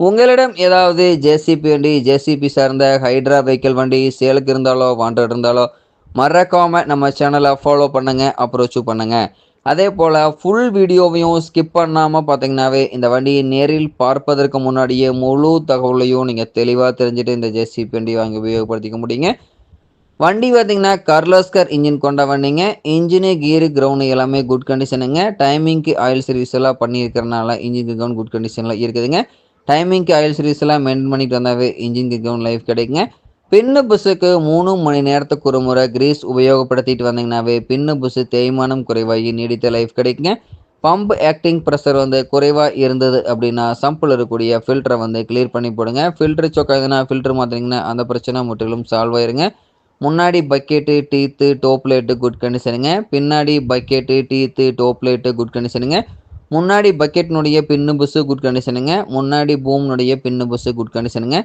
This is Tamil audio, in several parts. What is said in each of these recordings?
உங்களிடம் ஏதாவது ஜேசிபி வண்டி ஜேசிபி சார்ந்த ஹைட்ரா வெஹிக்கிள் வண்டி சேலுக்கு இருந்தாலோ வாண்டட் இருந்தாலோ மறக்காமல் நம்ம சேனலை ஃபாலோ பண்ணுங்கள் அப்ரோச்சும் பண்ணுங்கள் அதே போல் ஃபுல் வீடியோவையும் ஸ்கிப் பண்ணாமல் பார்த்தீங்கன்னாவே இந்த வண்டியை நேரில் பார்ப்பதற்கு முன்னாடியே முழு தகவலையும் நீங்கள் தெளிவாக தெரிஞ்சுட்டு இந்த ஜேசிபி வண்டி வாங்கி உபயோகப்படுத்திக்க முடியுங்க. வண்டி பார்த்தீங்கன்னா கர்லோஸ்கர் இன்ஜின் கொண்ட வண்டிங்க. இன்ஜினு கீரு கிரவுண்டு எல்லாமே குட் கண்டிஷனுங்க டைமிங்க்கு ஆயில் சர்வீஸ் எல்லாம் பண்ணியிருக்கிறனால இன்ஜின் கிரவுண்ட் குட் கண்டிஷனில் இருக்குதுங்க. டைமிங்க்கு ஆயில் சர்வீஸ் எல்லாம் மெயின்டைன் பண்ணிட்டு வந்தாவே இன்ஜின் கவுன் லைஃப் கிடைக்குங்க. பின்னு புஸ்ஸுக்கு மூணு மணி நேரத்துக்கு ஒரு முறை கிரீஸ் உபயோகப்படுத்திட்டு வந்தீங்கன்னாவே பின்னு புஸ்ஸு தேய்மானம் குறைவாகி நீடித்த லைஃப் கிடைக்குங்க. பம்ப் ஆக்டிங் ப்ரெஷர் வந்து குறைவாக இருந்தது அப்படின்னா சம்பிள் இருக்கக்கூடிய ஃபில்டரை வந்து கிளியர் பண்ணி போடுங்க. ஃபில்ட்ரு சொக்காதுன்னா ஃபில்டர் மாற்றிங்கன்னா அந்த பிரச்சனை முற்றிலும் சால்வ் ஆயிருங்க. முன்னாடி bucket teeth top plate good கண்டிஷனுங்க பின்னாடி bucket teeth top plate good கண்டிஷனுங்க முன்னாடி பக்கெட்னுடைய பின்னு புஸ்ஸு குட் கண்டிஷனுங்க முன்னாடி பூம்னுடைய பின்னு புஸ்ஸு குட் கண்டிஷனுங்க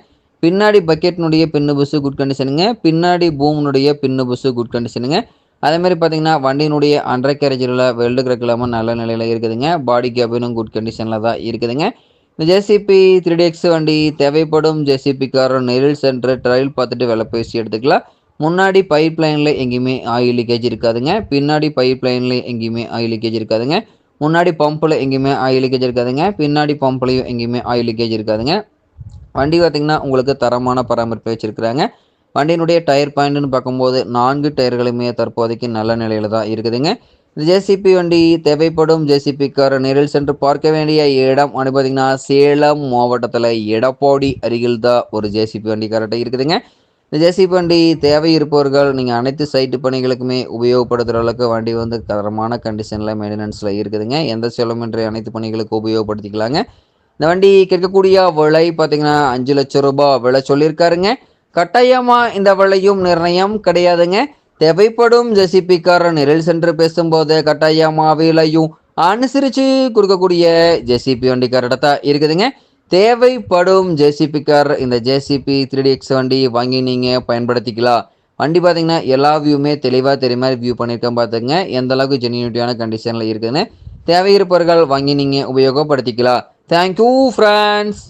பின்னாடி பக்கெட்னுடைய பின்னு புஸ்ஸு குட் கண்டிஷனுங்க பின்னாடி பூம்னுடைய பின்னு புஸ்ஸு குட் கண்டிஷனுங்க அதே மாதிரி பார்த்தீங்கன்னா வண்டியினுடைய அண்டர் கேரேஜில் வெல்டு கிரக் இல்லாமல் நல்ல நிலையில் இருக்குதுங்க. பாடி கேபினும் குட் கண்டிஷனில் தான் இருக்குதுங்க. இந்த ஜேசிபி த்ரீ எக்ஸ் வண்டி தேவைப்படும் ஜேசிபிக்கார நெரில் சென்டர் ட்ரையல் பார்த்துட்டு விலை பேசி எடுத்துக்கலாம். முன்னாடி பைப் லைனில் எங்கேயுமே ஆயில் லீக்கேஜ் இருக்காதுங்க. பின்னாடி பைப் லைனில் எங்கேயுமே ஆயில் லீக்கேஜ் இருக்காதுங்க. முன்னாடி பம்பில் எங்கேயுமே ஆயில் லீக்கேஜ் இருக்காதுங்க. பின்னாடி பம்ப்லையும் எங்கேயுமே ஆயில் லீக்கேஜ் இருக்காதுங்க. வண்டி பார்த்திங்கன்னா உங்களுக்கு தரமான பராமரிப்பு வச்சுருக்குறாங்க. வண்டியினுடைய டயர் பாயிண்ட்னு பார்க்கும்போது நான்கு டயர்களுமே தற்போதைக்கு நல்ல நிலையில் தான் இருக்குதுங்க. இந்த ஜேசிபி வண்டி தேவைப்படும் ஜேசிபிக்கார நேரில் சென்று பார்க்க வேண்டிய இடம் அப்படி பார்த்திங்கன்னா சேலம் மாவட்டத்தில் எடப்பாடி அருகில் தான் ஒரு ஜேசிபி வண்டி கரெக்டாக இருக்குதுங்க. இந்த ஜேசிபி வண்டி தேவை இருப்பவர்கள் நீங்கள் அனைத்து சைட்டு பணிகளுக்குமே உபயோகப்படுத்துகிற அளவுக்கு வண்டி வந்து தரமான கண்டிஷனில் மெயின்டெனன்ஸில் இருக்குதுங்க. எந்த செலவுமின்றி அனைத்து பணிகளுக்கும் உபயோகப்படுத்திக்கலாங்க. இந்த வண்டி கேட்கக்கூடிய விலை பார்த்தீங்கன்னா அஞ்சு லட்சம் ரூபாய் விலை சொல்லியிருக்காருங்க. கட்டாயமாக இந்த விலையும் நிர்ணயம் கிடையாதுங்க. தேவைப்படும் ஜெசிபிக்காரர் நிரல் சென்று பேசும்போது கட்டாயமாக விலையும் அனுசரித்து கொடுக்கக்கூடிய ஜெசிபி வண்டிக்காரடத்தான் இருக்குதுங்க. தேவைப்படும் ஜேசிபிக்கார் இந்த ஜேசிபி த்ரீ டி எக்ஸ் வண்டி வாங்கி நீங்கள் பயன்படுத்திக்கலாம். வண்டி பார்த்தீங்கன்னா எல்லா வியூமே தெளிவாக தெரியுமா வியூ பண்ணியிருக்கேன் பார்த்துங்க எந்த அளவுக்கு ஜென்யூனிட்டியான கண்டிஷனில் இருக்குதுன்னு. தேவை இருப்பவர்கள் வாங்கி நீங்கள் உபயோகப்படுத்திக்கலாம். Thank you friends